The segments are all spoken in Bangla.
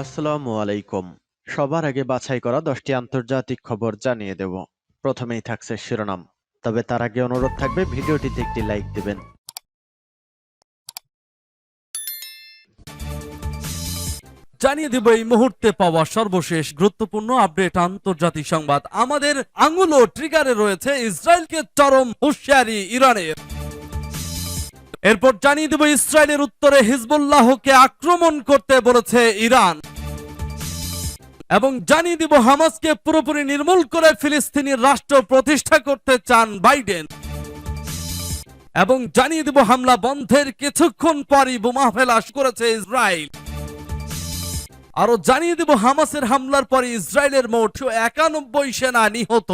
আসসালামু আলাইকুম। সবার আগে বাছাই করা দশটি আন্তর্জাতিক খবর জানিয়ে দেব। প্রথমেই থাকছে শিরোনাম। তবে তার আগে অনুরোধ থাকবে, ভিডিওটিতে একটি লাইক দিবেন। জানিয়ে দেব, এই মুহূর্তে পাওয়া সর্বশেষ গুরুত্বপূর্ণ আপডেট আন্তর্জাতিক সংবাদ। আমাদের আঙুল ও ট্রিগারে রয়েছে ইসরায়েলকে চরম হুঁশিয়ারি ইরানের। এরপর জানিয়ে দেব ইসরায়েলের উত্তরে হিজবুল্লাহকে আক্রমণ করতে বলেছে ইরান। এবং জানিয়ে দিব হামাসকে পুরোপুরি নির্মূল করে ফিলিস্তিনি রাষ্ট্র প্রতিষ্ঠা করতে চান বাইডেন। এবং জানিয়ে দিব হামলা বন্ধের কিছুক্ষণ পরই বোমা ফেলা করেছে ইসরায়েল। আরও জানিয়ে দেব হামাসের হামলার পরে ইসরায়েলের মোট একানব্বই সেনা নিহত।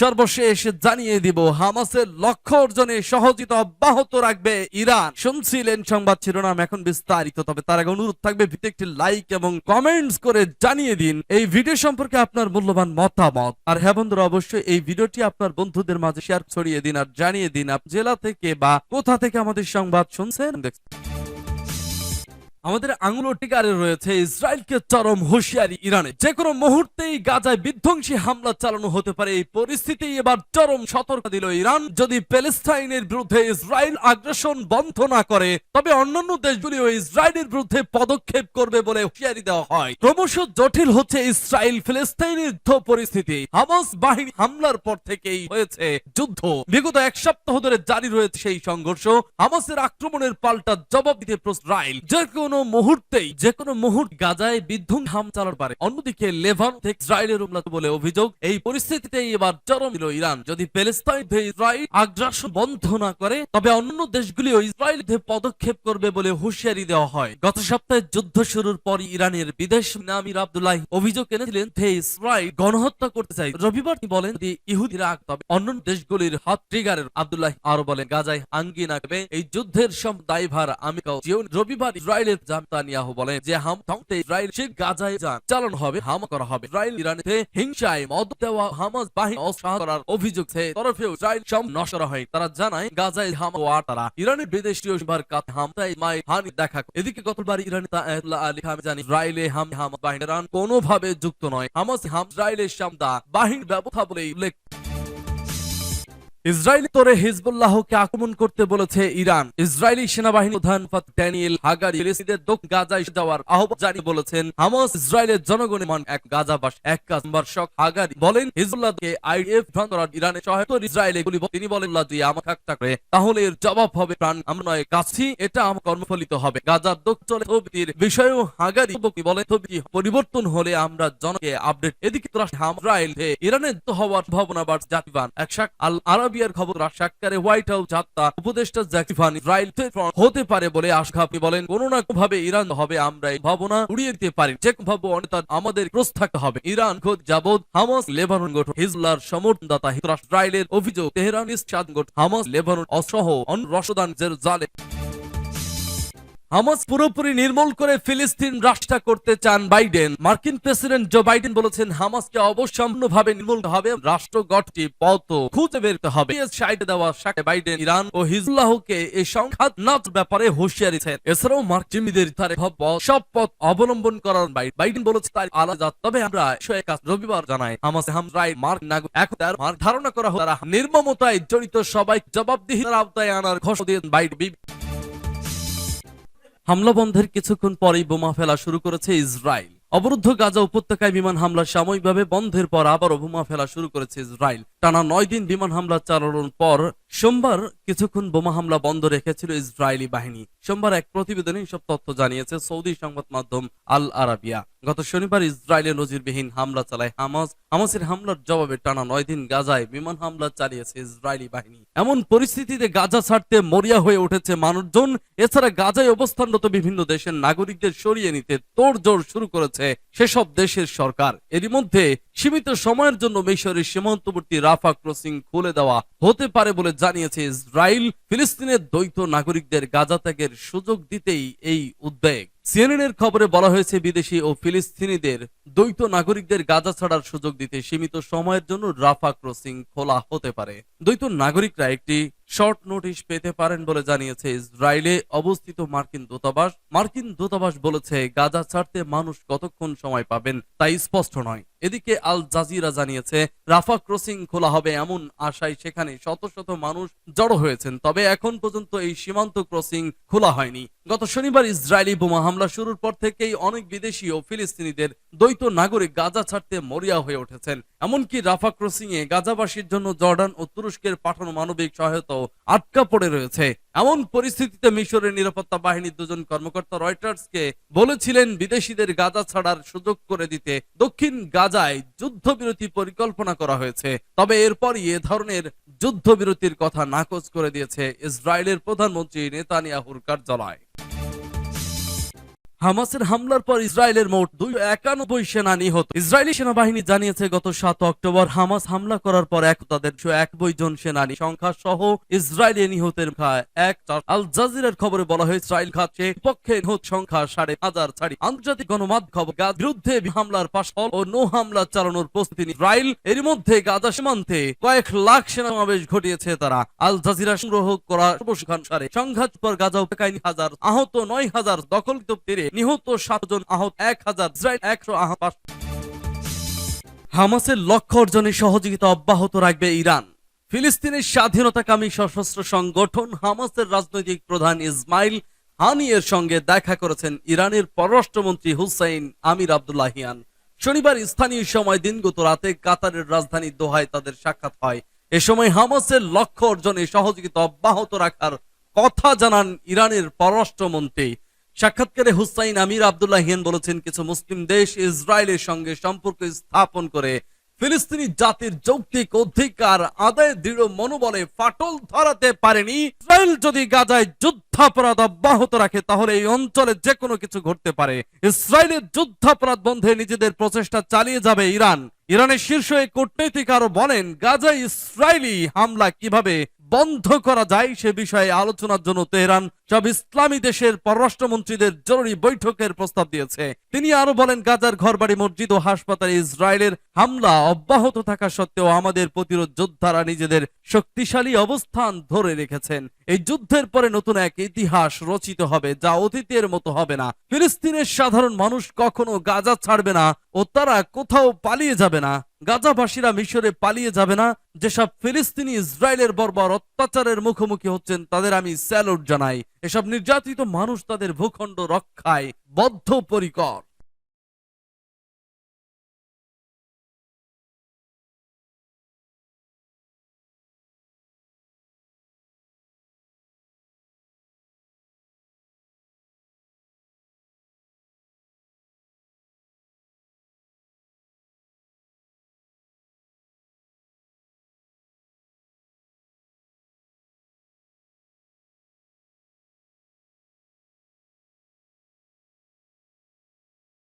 সর্বশেষ জানিয়ে দিব, হামাসের লক্ষ্য অর্জনে সহযোগিতা অব্যাহত রাখবে ইরান। শুনছিলেন সংবাদ শিরোনাম এখন বিস্তারিত, তবে তার আগে অনুরোধ থাকবে ভিডিও একটি লাইক এবং কমেন্টস করে জানিয়ে দিন। এই ভিডিও সম্পর্কে আপনার মূল্যবান মতামত। আর হ্যাঁ বন্ধুরা, অবশ্যই এই ভিডিওটি আপনার বন্ধুদের মাঝে শেয়ার ছড়িয়ে দিন আর জানিয়ে দিন, আপ জেলা থেকে বা কোথা থেকে আমাদের সংবাদ শুনছেন। দেখছেন আমাদের আঙুল টিকারে রয়েছে ইসরায়েলকে চরম হুঁশিয়ারি ইরানে। যে কোনো মুহূর্তেই গাজায় বিধ্বংসী হামলা চালানো হতে পারে। এই পরিস্থিতি এবার চরম সতর্ক দিল ইরান। যদি প্যালেস্টাইনের বিরুদ্ধে ইসরায়েল আগ্রাসন বন্ধ না করে, তবে অন্যান্য দেশগুলিও ইসরায়েলের বিরুদ্ধে পদক্ষেপ করবে বলে হুঁশিয়ারি দেওয়া হয়। ক্রমশ জটিল হচ্ছে ইসরায়েল ফিলিস্তাইনের যুদ্ধ পরিস্থিতি। হামাস বাহিনী হামলার পর থেকেই হয়েছে যুদ্ধ। বিগত এক সপ্তাহ ধরে জারি রয়েছে সেই সংঘর্ষ। হামাসের আক্রমণের পাল্টা জবাব দিতে ইসরায়েল। যে কোনো মুহূর্তেই, যে কোনো মুহূর্ত গাজায় বিধ্বং হাম চালাতে পারে। অন্যদিকে লেভান থেকে ইসরায়েলের হামলা বলে অভিযোগ, এই পরিস্থিতিতে এবার চরম দিল ইরান। যদি প্যালেস্তাইন ইসরায়েল আগ্রাসন বন্ধ না করে, তবে অন্যান্য দেশগুলিও ইসরায়েল পদক্ষেপ করবে বলে হুঁশিয়ারি দেওয়া হয়। গত সপ্তাহে যুদ্ধ শুরুর পর ইরানের বিদেশ নামির আব্দুল্লাহ অভিযোগ এনেছিলেন যে ইসরায়েল, গণহত্যা করতে চাই। রবিবার বলেন যে ইহুদিরা তবে অন্য দেশগুলির হাত ট্রিগারের আব্দুল্লাহ আরও বলেন, গাজায় আঙ্গিনা এই যুদ্ধের সব দায়ভার আমেরিকাও যেও রবিবার ইসরায়েলের বলেন যে হাম ইসরায়েল গাজায় যান। হবে করা হবে। ইসরায়েল হিংসায় মদ দেওয়া, হামাস বাহিনী করার অভিযোগ তরফেও ইসরায়েল সব নষ্ট হয়। তারা জানায়, গাজায় হাম তারা। ইরানের বিদেশীয় সীমার কাছে মাই হানি দেখা এদিকে গতবার ইরানি তা আয়াতুল্লাহ আলী খামে জানি ইসরায়েলে হাম হাম বাহিনী ইরান কোনোভাবে যুক্ত নয়। হামাস হাম ইসরায়েলের সামদা বাহিনীর ব্যবস্থা বলে উল্লেখ ইসরায়েলি তোরে হিজবুল্লাহকে আক্রমণ করতে বলেছে ইরান। ইসরায়েলি সেনাবাহিনী প্রধান ড্যানিয়েল হাগারি ফিলিস্তিনের দক্ষিণ গাজায় যাওয়ার আহ্বান জানিয়ে বলেছেন হামাস ইসরায়েলের জনগণের মান এক গাজাবাস এক কাজবার শক হাগারি বলেন, হিজবুল্লাহকে ভ্রান্ত করার ইরানের সহায়তা ইসরায়েলে গুলি তিনি বলেন, আল্লাহ যদি আমাকে হত্যা করে, তাহলে এর জবাব হবে প্রাণ। আমরা নয় কাছি এটা আমার কর্মফলিত হবে। গাজার দক্ষিণ থবিতির বিষয়েও হাগারি বলেন থবিতি পরিবর্তন হলে আমরা জনকে আপডেট এদিকে ইসরায়েল ইরানের হওয়ার সম্ভাবনা বাড়ছে। জাতিবান একশাক আল আরবিয়ার খবর সাক্ষাৎকারে হোয়াইট হাউস যাত্রা উপদেষ্টা জাকিফান ইসরায়েল হতে পারে বলে আশা বলেন, কোন না ভাবে ইরান হবে, আমরা এই ভাবনা উড়িয়ে দিতে পারি। যে ভাবে অনেতা আমাদের ক্রোশ হবে। ইরান, খোদ যাবৎ হামাস, লেবানন গঠন। হিজলার সমর্থনদাতা ইসরায়েলের অভিযোগ, তেহরান ইস্টাদ হামাস, লেবানন অসহ অন রসদান জেরুজালেম। হামাস পুরোপুরি নির্মূল করে ফিলিস্তিন রাষ্ট্র করতে চান বাইডেন। মার্কিন প্রেসিডেন্ট জো বাইডেন বলেছেন, হামাসকে অবসম্পূর্ণভাবে নির্মূল হবে রাষ্ট্র গঠটি পথ খুঁজে বেরতে হবে। সাইডে দেওয়া সাথে বাইডেন, ইরান ও হিজুল্লাহকে এই সংঘাত নাচ ব্যাপারে হুঁশিয়ারি দিয়েছেন। এছাড়াও মার্ক জিম্মিদের তারে সব পথ অবলম্বন করার বাইডেন। বলেছে তার আলাদা, তবে আমরা রবিবার জানাই। হামাস হামরাই মার্ক নাগু এখন ধারণা করা হয় তারা নির্মমতায় জড়িত সবাই জবাবদিহিতার আওতায় আনার ঘোষণা দিয়ে বাইডেন। হামলা বন্ধের কিছুক্ষণ পরেই বোমা ফেলা শুরু করেছে ইসরায়েল। অবরুদ্ধ গাজা উপত্যকায় বিমান হামলা সাময়িকভাবে বন্ধের পর আবারও বোমা ফেলা শুরু করেছে ইসরায়েল। টানা নয় দিন বিমান হামলা চালানোর পর সোমবার কিছুক্ষণ বোমা হামলা বন্ধ রেখেছিল ইসরায়েলি বাহিনী। সোমবার এক প্রতিবেদনে সব তথ্য জানিয়েছে সৌদি সংবাদ মাধ্যম আল আরাবিয়া। গত শনিবার ইসরায়েলে নজিরবিহীন হামলা চালায় হামাস। হামাসের হামলার জবাবে টানা নয় দিন গাজায় বিমান হামলা চালিয়েছে ইসরায়েলি বাহিনী। এমন পরিস্থিতিতে গাজা ছাড়তে মরিয়া হয়ে উঠেছে মানুষজন। এছাড়া গাজায় অবস্থানরত বিভিন্ন দেশের নাগরিকদের সরিয়ে নিতে তোড়জোড় শুরু করেছে সেসব দেশের সরকার এরই মধ্যে সীমিত সময়ের জন্য মিশরের সীমান্তবর্তী রাফা ক্রসিং খুলে দেওয়া হতে পারে বলে জানিয়েছে ইসরায়েল। ফিলিস্তিনের দ্বৈত নাগরিকদের গাজা ত্যাগের সুযোগ দিতেই এই উদ্বেগ। সিএনএন খবরে বলা হয়েছে, বিদেশি ও ফিলিস্তিনিদের দ্বৈত নাগরিকদের গাজা ছাড়ার সুযোগ দিতে সীমিত সময়ের জন্য রাফা ক্রসিং খোলা হতে পারে। দ্বৈত নাগরিকরা একটি শর্ট নোটিশ পেতে পারেন বলে জানিয়েছে ইসরায়েলে অবস্থিত মার্কিন দূতাবাস। মার্কিন দূতাবাস বলেছে, গাজা ছাড়তে মানুষ কতক্ষণ সময় পাবেন তাই স্পষ্ট নয়। এদিকে আল জাজিরা জানিয়েছে, রাফা ক্রসিং খোলা হবে এমন আশায় সেখানে শত শত মানুষ জড়ো হয়েছেন। তবে এখন পর্যন্ত এই সীমান্ত ক্রসিং খোলা হয়নি। গত শনিবার ইসরায়েলি বোমা হামলা শুরুর পর থেকেই অনেক বিদেশি ও ফিলিস্তিনিদের দ্বৈত নাগরিক গাজা ছাড়তে মরিয়া হয়ে উঠেছেন। এমনকি রাফা ক্রসিং এ গাজাবাসীর জন্য জর্ডান ও তুরস্কের পাঠানো মানবিক সহায়তাও আটকা পড়ে রয়েছে। এমন পরিস্থিতিতে মিশরের নিরাপত্তা বাহিনীর দুজন কর্মকর্তা রয়টার্সকে বলেছিলেন বিদেশিদের গাজা ছাড়ার সুযোগ করে দিতে দক্ষিণ গাজায় যুদ্ধবিরতি পরিকল্পনা করা হয়েছে। তবে এরপরই এ ধরনের যুদ্ধবিরতির কথা নাকচ করে দিয়েছে ইসরায়েলের প্রধানমন্ত্রী নেতানিয়াহুর কার্যালয়। হামাসের হামলার পর ইসরায়েলের মোট দুই একানব্বই সেনা নিহত। ইসরায়েলি সেনাবাহিনী জানিয়েছে, গত সাত অক্টোবর হামাস হামলা করার পর এক তাদের একানব্বই জন সেনানি সংখ্যা সহ ইসরায়েলি নিহতের এক আল জাজিরার খবরে বলা হয়, ইসরায়েল খাচ্ছে পক্ষে নিহত সংখ্যা সাড়ে হাজার ছাড়ি। আন্তর্জাতিক গণমাধ্যম বিরুদ্ধে হামলার পাশফল ও নো হামলা চালানোর প্রস্তুতি ইসরায়েল এর মধ্যে গাজা সীমান্তে কয়েক লাখ সেনা সমাবেশ ঘটিয়েছে তারা। আল জাজিরা সংগ্রহ করা সংঘাত পর গাজা উপেক্ষায় হাজার, আহত নয় হাজার দখলিত তীরে নিহত সাতজন আহত, এক হাজার ইসরায়েল, একশো আহত। হামাসের লক্ষ্য অর্জনে সহযোগিতা অব্যাহত রাখবে ইরান। ফিলিস্তিনের স্বাধীনতাকামী সশস্ত্র সংগঠন হামাসের রাজনৈতিক প্রধান ইসমাইল হানিয়ের সঙ্গে দেখা করেছেন ইরানের পররাষ্ট্রমন্ত্রী হুসাইন আমির আব্দুল্লাহিয়ান। শনিবার স্থানীয় সময় দিনগত রাতে কাতারের রাজধানী দোহায় তাদের সাক্ষাৎ হয়। এ সময় হামাসের লক্ষ্য অর্জনে সহযোগিতা অব্যাহত রাখার কথা জানান ইরানের পররাষ্ট্রমন্ত্রী। সাক্ষাৎকারে হুসাইন আমির আব্দুল্লাহিয়ান বলেছেন, কিছু মুসলিম দেশ ইসরায়েলের সঙ্গে সম্পর্ক স্থাপন করে ফিলিস্তিনি জাতির যৌক্তিক অধিকার আদায়ের দৃঢ় মনোবলে ফাটল ধরাতে পারেনি। ইসরায়েল যদি গাজায় যুদ্ধাপরাধ অব্যাহত রাখে, তাহলে এই অঞ্চলে যে কোনো কিছু ঘটতে পারে। ইসরায়েলের যুদ্ধাপরাধ বন্ধে নিজেদের প্রচেষ্টা চালিয়ে যাবে ইরান। ইরানের শীর্ষ এই কূটনৈতিক আরও বলেন, গাজায় ইসরায়েলি হামলা কীভাবে বন্ধ করা যায় সে বিষয়ে আলোচনার জন্য তেহরান সব ইসলামী দেশের পররাষ্ট্রমন্ত্রীদের জরুরি বৈঠকের প্রস্তাব দিয়েছে। তিনি আরও বলেন, গাজার ঘরবাড়ি, মসজিদ ও হাসপাতালে ইসরায়েলের হামলা অব্যাহত থাকা সত্ত্বেও আমাদের প্রতিরোধ যোদ্ধারা নিজেদের শক্তিশালী অবস্থান ধরে রেখেছেন। এই যুদ্ধের পরে নতুন এক ইতিহাস রচিত হবে, যা অতীতের মতো হবে না। ফিলিস্তিনের সাধারণ মানুষ কখনো গাজা ছাড়বে না ও তারা কোথাও পালিয়ে যাবে না। গাজাবাসীরা মিশরে পালিয়ে যাবে না। যেসব ফিলিস্তিনি ইসরায়েলের বর্বর অত্যাচারের মুখোমুখি হচ্ছেন, তাদের আমি স্যালুট জানাই। এসব নির্যাতিত মানুষ তাদের ভূখণ্ড রক্ষায় বদ্ধপরিকর।